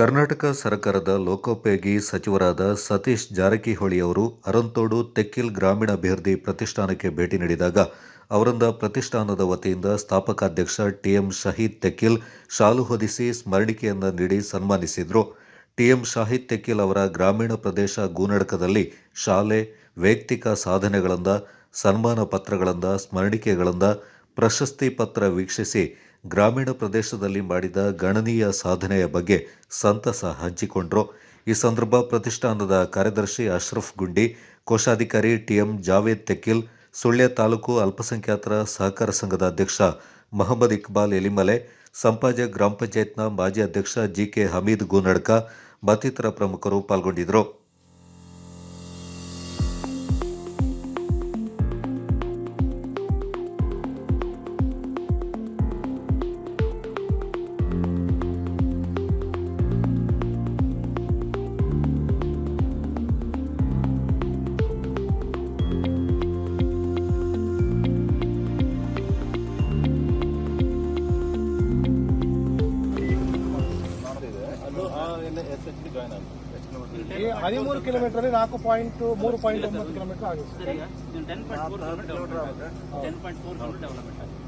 ಕರ್ನಾಟಕ ಸರ್ಕಾರದ ಲೋಕೋಪಯೋಗಿ ಸಚಿವರಾದ ಸತೀಶ್ ಜಾರಕಿಹೊಳಿ ಅವರು ಅರಂತೋಡು ತೆಕ್ಕಿಲ್ ಗ್ರಾಮೀಣಾಭಿವೃದ್ಧಿ ಪ್ರತಿಷ್ಠಾನಕ್ಕೆ ಭೇಟಿ ನೀಡಿದಾಗ ಅವರಿಂದ ಪ್ರತಿಷ್ಠಾನದ ವತಿಯಿಂದ ಸ್ಥಾಪಕಾಧ್ಯಕ್ಷ ಟಿಎಂ ಶಹೀದ್ ತೆಕ್ಕಿಲ್ ಶಾಲು ಹೊದಿಸಿ ಸ್ಮರಣಿಕೆಯನ್ನ ನೀಡಿ ಸನ್ಮಾನಿಸಿದರು. ಟಿಎಂ ಶಾಹಿದ್ ತೆಕ್ಕಿಲ್ ಅವರ ಗ್ರಾಮೀಣ ಪ್ರದೇಶ ಗೂನಡಕದಲ್ಲಿ ಶಾಲೆ, ವೈಯಕ್ತಿಕ ಸಾಧನೆಗಳಿಂದ, ಸನ್ಮಾನ ಪತ್ರಗಳಿಂದ, ಸ್ಮರಣಿಕೆಗಳಿಂದ ಪ್ರಶಸ್ತಿ ಪತ್ರ ವೀಕ್ಷಿಸಿ ಗ್ರಾಮೀಣ ಪ್ರದೇಶದಲ್ಲಿ ಮಾಡಿದ ಗಣನೀಯ ಸಾಧನೆಯ ಬಗ್ಗೆ ಸಂತಸ ಹಂಚಿಕೊಂಡರು. ಈ ಸಂದರ್ಭ ಪ್ರತಿಷ್ಠಾನದ ಕಾರ್ಯದರ್ಶಿ ಅಶ್ರಫ್ ಗುಂಡಿ, ಕೋಶಾಧಿಕಾರಿ ಟಿಎಂ ಜಾವೇದ್ ತೆಕ್ಕಿಲ್ ಸುಳ್ಯ ತಾಲೂಕು ಅಲ್ಪಸಂಖ್ಯಾತರ ಸಹಕಾರ ಸಂಘದ ಅಧ್ಯಕ್ಷ ಮಹಮ್ಮದ್ ಇಕ್ಬಾಲ್ ಎಲಿಮಲೆ, ಸಂಪಾಜ ಗ್ರಾಮ ಪಂಚಾಯತ್ನ ಮಾಜಿ ಅಧ್ಯಕ್ಷ ಜಿ ಕೆ ಹಮೀದ್ ಗೂನಡ್ಕ ಮತ್ತಿತರ ಪ್ರಮುಖರು ಪಾಲ್ಗೊಂಡಿದ್ದರು. ಎಸ್ ಎಚ್ ಡಿ ಜಾಯ್ನ್ ಆಗುತ್ತೆ ಎಷ್ಟು ಕಿಲೋಮೀಟರ್ ಈ ಹದಿಮೂರು ಕಿಲೋಮೀಟರ್ ಅಲ್ಲಿ ನಾಲ್ಕು ಪಾಯಿಂಟ್ ಮೂರು ಪಾಯಿಂಟ್ ಒಂಬತ್ತು ಕಿಲೋಮೀಟರ್ ಆಗುತ್ತೆ ಸರ್ ಈಗ ಇದು ten point four kilometre development ಆಗುತ್ತೆ ten point four kilometre development ಆಗುತ್ತೆ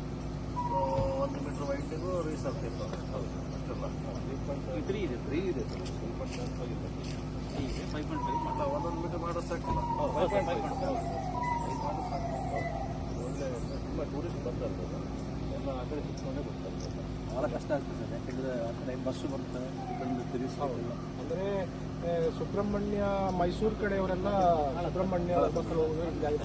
ಒಂದು ಮೀಟರ್ ವೈಟಿಗೂ ರೀಸರ್ಫೇಸ್ ಹೌದು ಅಷ್ಟೆಲ್ಲ ಈ ತ್ರೀ ಇದೆ ಫ್ರೀ ಇದೆ ಸ್ವಲ್ಪ ಚಾನ್ಸ್ ಆಗಿದೆ ತ್ರೀ ಇದೆ ಫೈವ್ ಪಾಯಿಂಟ್ ಫೈವ್ ಅಲ್ಲ ಒಂದೊಂದು ಮೀಟರ್ ಮಾಡೋದು ಸಾಕಿಲ್ಲ ಫೈವ್ ಪಾಯಿಂಟ್ ಫೈವ್ ಒಳ್ಳೆ ತುಂಬ ಟೂರಿಸ್ಟ್ ಬರ್ತಾರೆ ಎಲ್ಲ ಆ ಕಡೆ ಸುತ್ತಕೊಂಡೇ ಬರ್ತಾರೆ ಭಾಳ ಕಷ್ಟ ಆಗ್ತದೆ ಯಾಕಂದ್ರೆ ಆ ಕಡೆ ಬಸ್ಸು ಬರ್ತದೆ ಇದೊಂದು ತಿರುಗಿಸ್ಬೇಕಿಲ್ಲ ಅಂದ್ರೆ ಸುಬ್ರಹ್ಮಣ್ಯ ಮೈಸೂರು ಕಡೆಯವರೆಲ್ಲ ಸುಬ್ರಹ್ಮಣ್ಯ ಬಸ್ಸಲ್ಲಿ ಹೋಗೋದು ಜಾಗ